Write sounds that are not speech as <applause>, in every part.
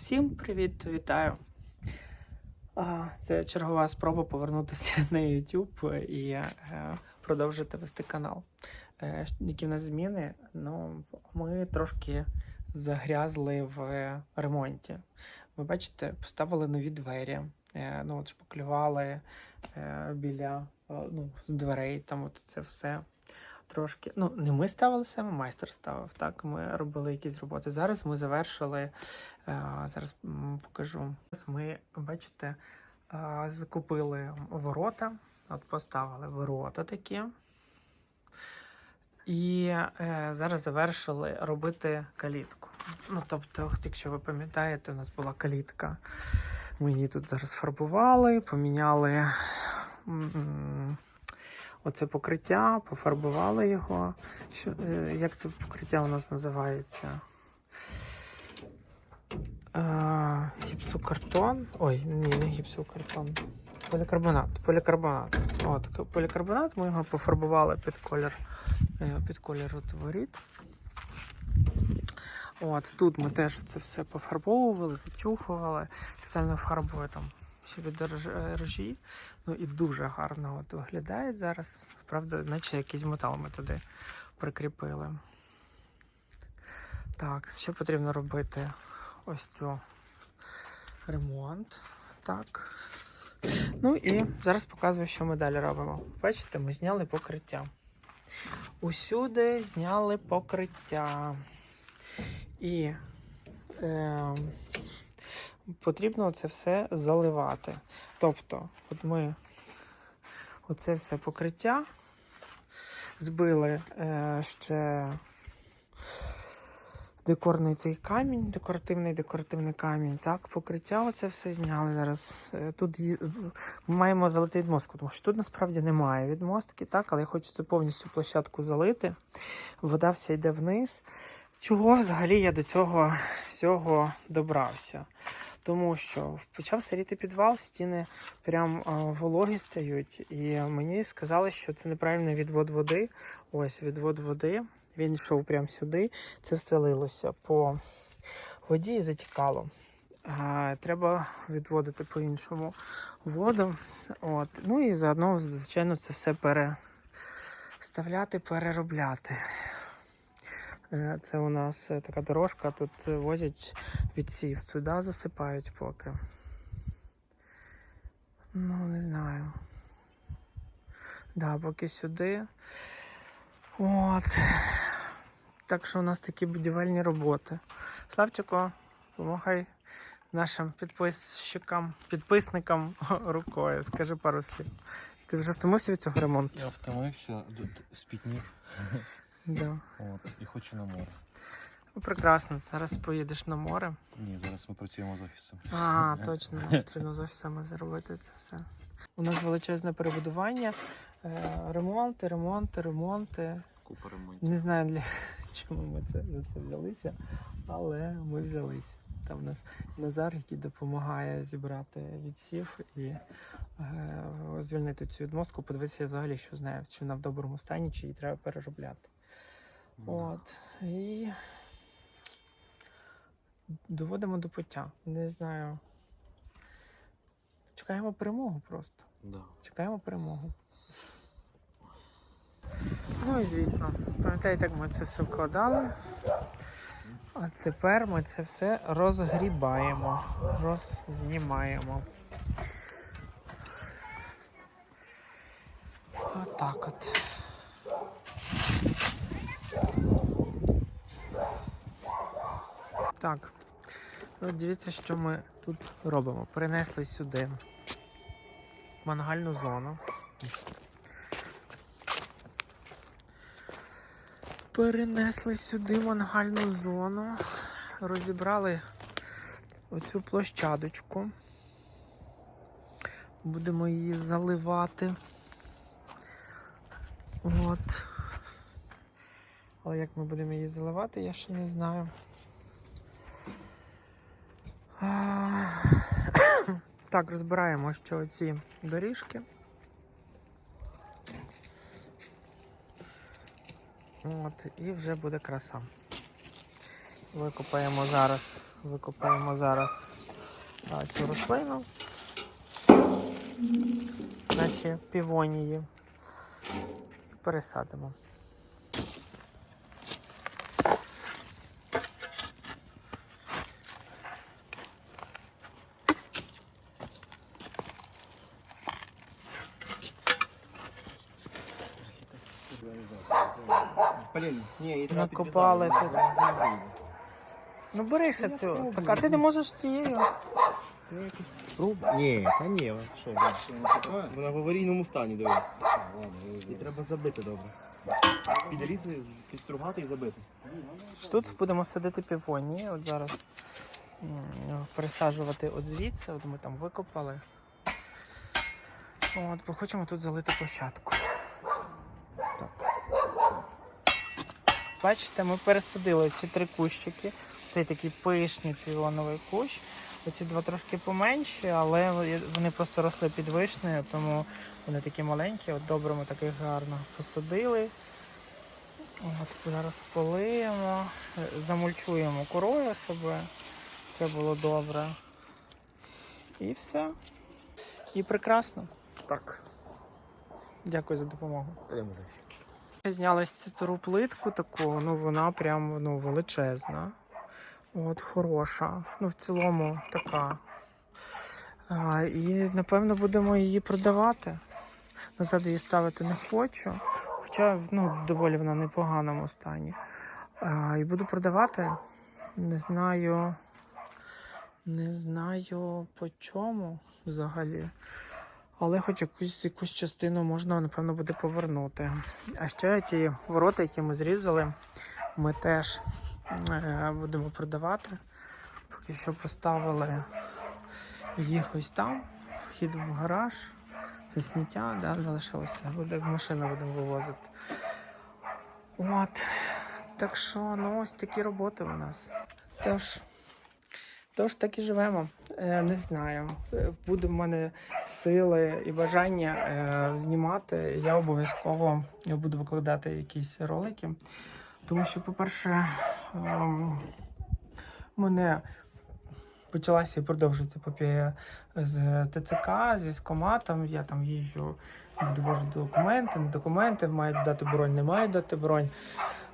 Всім привіт, вітаю. Це чергова спроба повернутися <laughs> на YouTube і е, продовжити вести канал. Е, Які в нас зміни? Ну, ми трошки загрязли в ремонті. Ви бачите, поставили нові двері. Е, Ну, от шпаклювали біля ну, дверей, там от це все трошки. Ну, не ми ставили саме, майстер ставив. Так, ми робили якісь роботи. Зараз ми завершили. е, Зараз покажу. Зараз Ми, бачите, е, закупили ворота. От поставили ворота такі. І е, зараз завершили робити калітку. Ну, тобто, якщо ви пам'ятаєте, у нас була калітка. Ми її тут зараз фарбували, поміняли оце покриття, пофарбували його. Що, е, як це покриття у нас називається? Е, гіпсокартон. Ой, ні, не гіпсокартон. Полікарбонат. Полікарбонат. От, полікарбонат, ми його пофарбували під колір, е, під колір отворіт. От, тут ми теж це все пофарбовували, зачухували, спеціальною фарбою там від рж- ржі. Ну і дуже гарно от виглядає зараз. Правда, наче якийсь метал ми туди прикріпили. Так, що потрібно робити? Ось цю ремонт. Так. Ну і зараз показую, що ми далі робимо. Бачите, ми зняли покриття. Усюди зняли покриття. І е, потрібно це все заливати. Тобто, от ми оце все покриття збили е, ще декорний цей камінь, декоративний декоративний камінь. Так, покриття оце все зняли зараз. Е, Тут маємо залити відмостку, тому що тут насправді немає відмостки, так, але я хочу це повністю площадку залити. Вода вся йде вниз. Чого взагалі я до цього всього добрався? Тому що почав сиріти підвал, стіни прям вологі стають, і мені сказали, що це неправильний відвод води. Ось відвод води. Він йшов прямо сюди. Це все лилося по воді і затікало. Треба відводити по-іншому воду. От. Ну і заодно, звичайно, це все переставляти, переробляти. Е, Це у нас е, така дорожка, тут е, возять відсів. Сюди засипають поки. Ну, не знаю. Да, поки сюди. От. Так що у нас такі будівельні роботи. Славчико, допомагай нашим підписчикам, підписникам <laughs> рукою. Скажи пару слів. Ти вже втомився від цього ремонту? Я втомився, спітнів Да. от, і хочу на море. Ну, прекрасно, зараз поїдеш на море. Ні, зараз ми працюємо з офісом. А, точно, нам <laughs> потрібно з офісами зробити це все. У нас величезне перебудування, е, ремонти, ремонти, ремонти. Купа ремонтів. Не знаю, для <laughs> чому ми це, за це взялися, але ми взялися. Там у нас Назар, який допомагає зібрати відсів і е, звільнити цю відмостку, подивитися взагалі, що знає, чи вона в доброму стані, чи її треба переробляти. От. І доводимо до пуття. Не знаю. Чекаємо перемогу просто. Да. Чекаємо перемогу. Ну і звісно, пам'ятаєте, як ми це все вкладали. А тепер ми це все розгрібаємо, роззнімаємо. Отак от. Так. От дивіться, що ми тут робимо. Перенесли сюди мангальну зону. Перенесли сюди мангальну зону, розібрали оцю площадочку. Будемо її заливати. От. Але як ми будемо її заливати, я ще не знаю. А, Так, розбираємо, що ці доріжки. От, і вже буде краса. Викопаємо зараз Викопаємо зараз цю рослину. Наші півонії. І пересадимо. Блін, ні, її треба Накопали тут. Ну бери ще цю. Так, а ти не можеш цією. Ні, та ні, що, вона- в аварійному стані, диви. Її треба забити добре. Підрізати, підстругати і забити. Тут будемо садити півонії. От зараз пересаджувати от звідси, от ми там викопали. От, бо хочемо тут залити площадку. Бачите, ми пересадили ці три кущики. Цей такий пишний піоновий кущ. Оці два трошки поменші, але вони просто росли під вишнею, тому вони такі маленькі. От добре ми таких гарно посадили. От зараз полиємо, замульчуємо корою, щоб все було добре. І все. І прекрасно. Так. Дякую за допомогу. Цю стару плитку таку, ну вона прям ну, величезна. От, хороша. Ну, в цілому така. А, і напевно будемо її продавати. Назад її ставити не хочу. Хоча ну, доволі вона в непоганому стані. А, і буду продавати. Не знаю. Не знаю по чому взагалі. Але хоч якусь, якусь частину можна, напевно, буде повернути. А ще ті ворота, які ми зрізали, ми теж е, будемо продавати. Поки що поставили їх ось там, вхід в гараж. Це сміття, да, залишилося. Буде машину будемо вивозити. От. Так що, ну ось такі роботи у нас. Тож, тож так і живемо. Е, не знаю. Буде в мене сили і бажання е, знімати. Я обов'язково буду викладати якісь ролики. Тому що, по-перше, ем, мене почалася і продовжується епопея з ТЦК, з військкоматом. Я там їжджу, довожу документи, не документи, мають дати бронь, не мають дати бронь.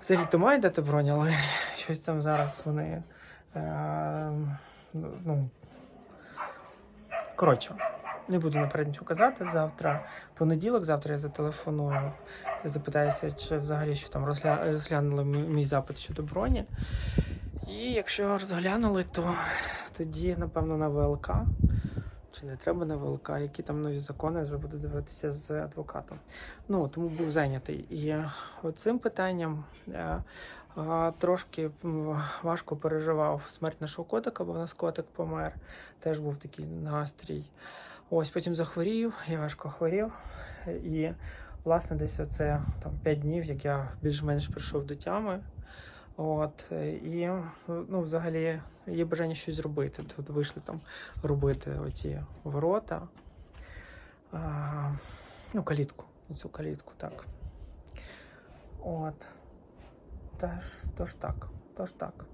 Взагалі то мають дати бронь, але щось там зараз вони. Е, ну, коротше, не буду наперед нічого казати. Завтра понеділок, завтра я зателефоную, запитаюся, чи взагалі що там розгля... розглянули мій запит щодо броні. І якщо розглянули, то тоді, напевно, на ВЛК. Чи не треба на ВЛК, які там нові закони, вже буду дивитися з адвокатом. Ну, тому був зайнятий. І цим питанням е, трошки важко переживав смерть нашого котика, бо в нас котик помер. Теж був такий настрій. Ось потім захворів, я важко хворів. І, власне, десь оце там 5 днів, як я більш-менш прийшов до тями. От, і ну, взагалі є бажання щось зробити. Тут вийшли там робити оті ворота. А, ну, калітку. Цю калітку, так. От. Тож, тож так. Тож так.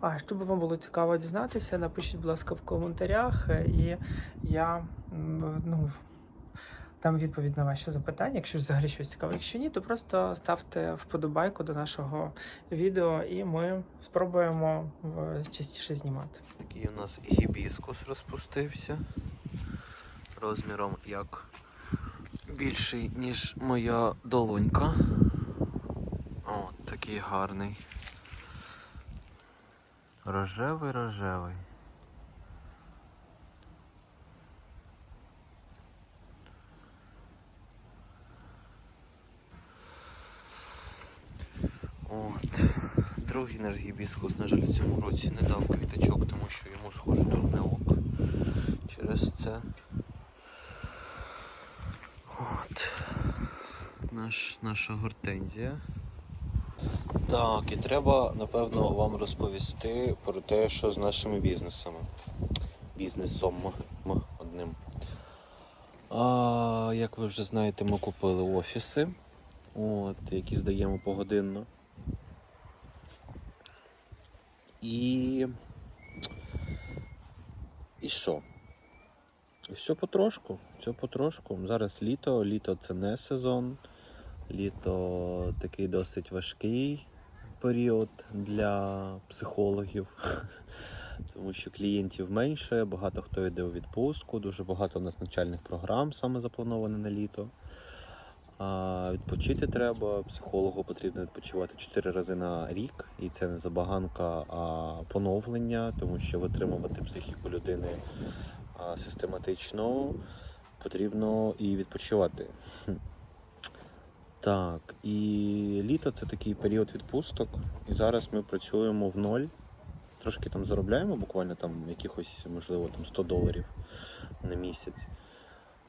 А, щоб вам було цікаво дізнатися, напишіть, будь ласка, в коментарях, е, і я ну, дам відповідь на ваші запитання. Якщо взагалі щось цікаве. Якщо ні, то просто ставте вподобайку до нашого відео, і ми спробуємо в- частіше знімати. Такий у нас гібіскус розпустився. Розміром як більший, ніж моя долонька. Такий гарний. Рожевий рожевий. От. Другий наш гібіскус, на жаль, в цьому році не дав квіточок, тому що йому схоже дурне око. Через це. От. Наш, наша гортензія. Так, і треба, напевно, вам розповісти про те, що з нашими бізнесами. Бізнесом м, одним. А, як ви вже знаєте, ми купили офіси, от, які здаємо погодинно. І І що? І все потрошку, все потрошку. Зараз літо, літо це не сезон. Літо такий досить важкий період для психологів, <laughs> тому що клієнтів менше, багато хто йде у відпустку, дуже багато у нас навчальних програм саме заплановане на літо. А відпочити треба. Психологу потрібно відпочивати 4 рази на рік, і це не забаганка, а поновлення, тому що витримувати психіку людини систематично потрібно і відпочивати. Так, і літо це такий період відпусток. І зараз ми працюємо в ноль. Трошки там заробляємо, буквально там якихось, можливо, там 100 доларів на місяць.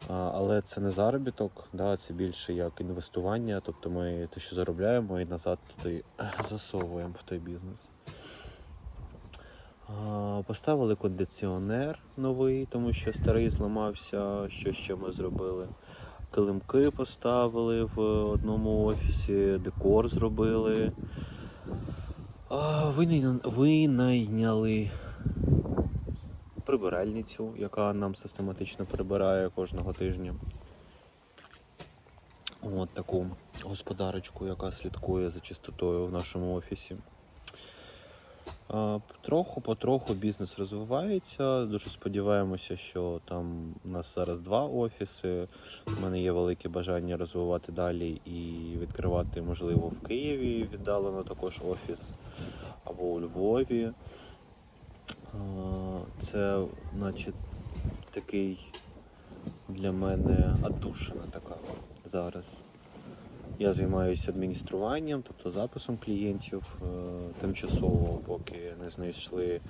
Але це не заробіток, да, це більше як інвестування. Тобто ми те, що заробляємо, і назад туди засовуємо в той бізнес. Поставили кондиціонер новий, тому що старий зламався. Що ще ми зробили? Килимки поставили в одному офісі, декор зробили. А, винайня- Винайняли прибиральницю, яка нам систематично прибирає кожного тижня. От таку господарочку, яка слідкує за чистотою в нашому офісі. А, Потроху, потроху бізнес розвивається. Дуже сподіваємося, що там у нас зараз два офіси. У мене є велике бажання розвивати далі і відкривати, можливо, в Києві віддалено також офіс або у Львові. Це, значить, такий для мене отдушина така зараз. Я займаюся адмініструванням, тобто записом клієнтів е, тимчасово, поки не знайшли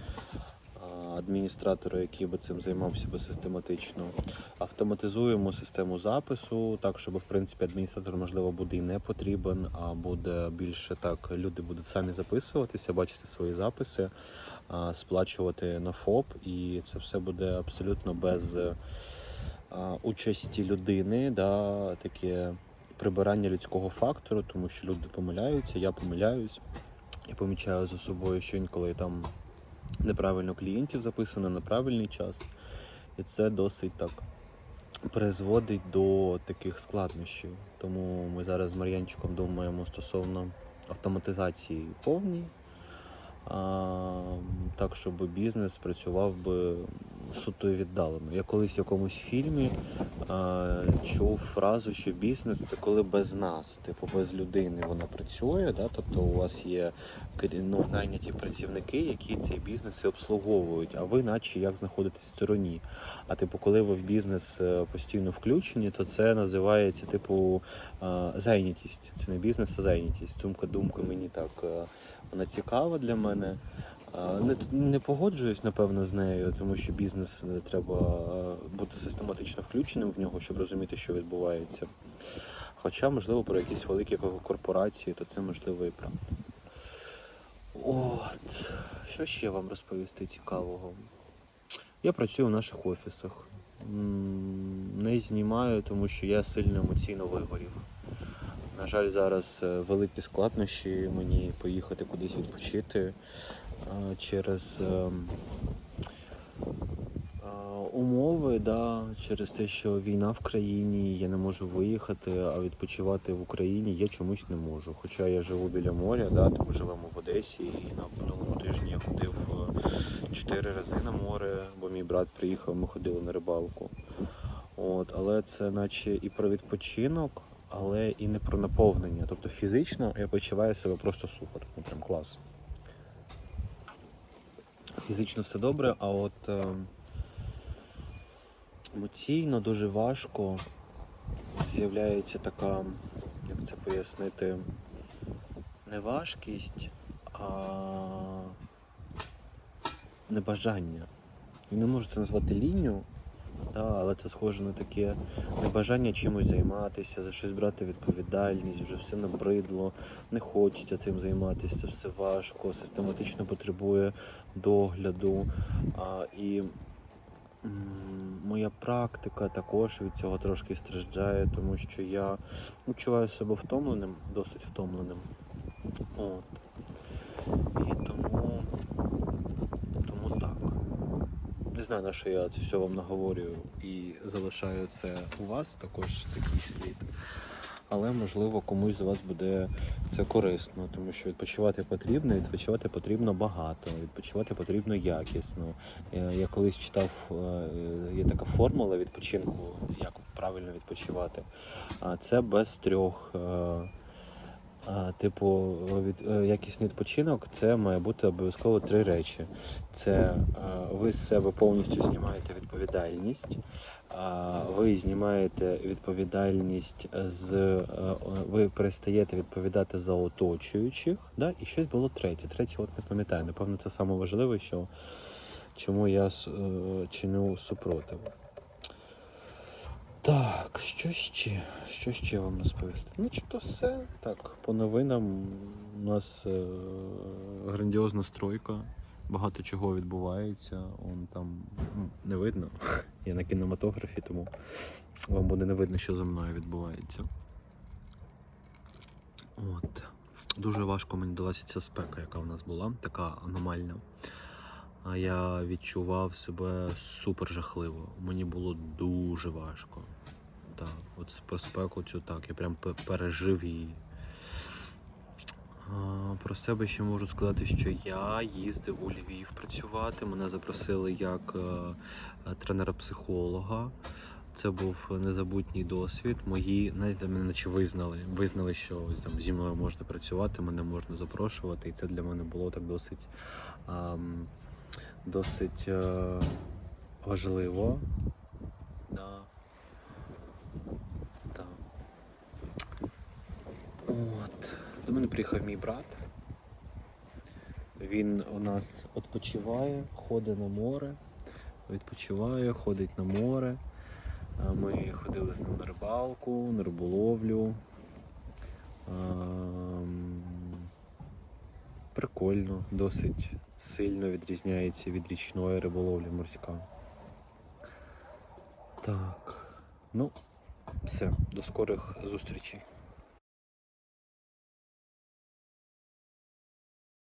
а, адміністратора, який би цим займався би систематично. Автоматизуємо систему запису, так, щоб в принципі адміністратор, можливо, буде і не потрібен, а буде більше так, люди будуть самі записуватися, бачити свої записи, сплачувати на ФОП, і це все буде абсолютно без участі людини, да, таке прибирання людського фактору, тому що люди помиляються, я помиляюсь. Я помічаю за собою, що інколи там неправильно клієнтів записано на правильний час. І це досить так призводить до таких складнощів. Тому ми зараз з Мар'янчиком думаємо стосовно автоматизації повній. Так, щоб бізнес працював би суто віддалено. Я колись в якомусь фільмі а, чув фразу, що бізнес це коли без нас, типу без людини вона працює. Да? Тобто у вас є ну, найняті працівники, які цей бізнес і обслуговують, а ви, наче як знаходитесь в стороні. А типу, коли ви в бізнес е, постійно включені, то це називається типу е, зайнятість. Це не бізнес, а зайнятість. Думка думка мені так е, вона цікава для мене. Не, не погоджуюсь, напевно, з нею, тому що бізнес е, треба е, бути систематично включеним в нього, щоб розуміти, що відбувається. Хоча, можливо, про якісь великі корпорації, то це можливо і правда. От, що ще вам розповісти цікавого? Я працюю в наших офісах. Не знімаю, тому що я сильно емоційно вигорів. На жаль, зараз е, великі складнощі мені поїхати кудись відпочити через ем, е, умови, да, через те, що війна в країні, я не можу виїхати, а відпочивати в Україні я чомусь не можу. Хоча я живу біля моря, да, тому живемо в Одесі, і на минулому тижні я ходив е, чотири рази на море, бо мій брат приїхав, ми ходили на рибалку. От, але це наче і про відпочинок, але і не про наповнення. Тобто фізично я почуваю себе просто супер, ну прям клас. Фізично все добре, а от е, емоційно дуже важко з'являється така, як це пояснити, не важкість, а небажання. Я не можу це назвати лінню, да, але це схоже на таке небажання чимось займатися, за щось брати відповідальність, вже все набридло, не хочеться цим займатися, це все важко, систематично потребує догляду. А, і моя практика також від цього трошки страждає, тому що я відчуваю себе втомленим, досить втомленим. От. І тому. Не знаю, на що я це все вам наговорюю і залишаю це у вас також такий слід. Але можливо комусь з вас буде це корисно, тому що відпочивати потрібно, відпочивати потрібно багато, відпочивати потрібно якісно. Я, я колись читав, е, є така формула відпочинку, як правильно відпочивати. А це без трьох. Типу, від, е, якісний відпочинок це має бути обов'язково три речі. Це е, ви з себе повністю знімаєте відповідальність, ви знімаєте відповідальність з е, ви перестаєте відповідати за оточуючих. Да? І щось було третє. Третє, от не пам'ятаю. Напевно, це саме важливе, що чому я чиню супротив. Так, що ще? Що ще вам розповісти? Ну, то все. Так, по новинам у нас е, грандіозна стройка, багато чого відбувається. Он там ну, не видно. <laughs> Я на кінематографі, тому вам буде не видно, що за мною відбувається. От. Дуже важко мені далася ця спека, яка в нас була, така аномальна. А я відчував себе супер жахливо. Мені було дуже важко. Так, от спе- спеку цю так, я прям пережив її. Про себе ще можу сказати, що я їздив у Львів працювати. Мене запросили як е, е, тренера-психолога. Це був незабутній досвід. Мої знаєте, мене наче визнали. Визнали, що ось там зі мною можна працювати, мене можна запрошувати. І це для мене було так досить, досить е, важливо. Да. Да. От. До мене приїхав мій брат. Він у нас відпочиває, ходить на море, відпочиває, ходить на море. Ми ходили з ним на рибалку, на риболовлю. Прикольно, досить сильно відрізняється від річної риболовлі морська. Так. Ну, все, до скорих зустрічей.